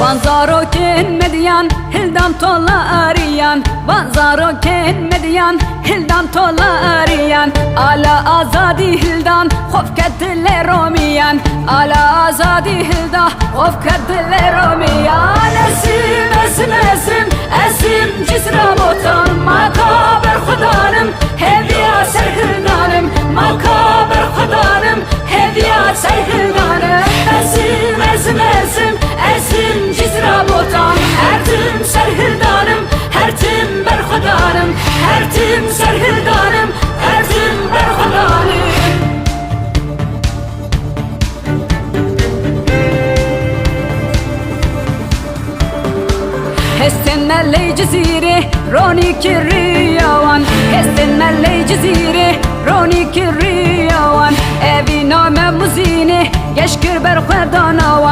Vanzaroken medyan hildam tolariyan Vanzaroken medyan hildam tolariyan Ala azadi hildan hof kettiler omiyan Ala azadi hilda hof kettiler omiyan Esim esim esim esim cisra botan. Makaber hudanım hediya serhildanım Makaber hudanım hediya serhildanım Hesten melley cezire Roni kiriyawan Hesten melley cezire Roni kiriyawan Evi name muzine Geşkir ber khedana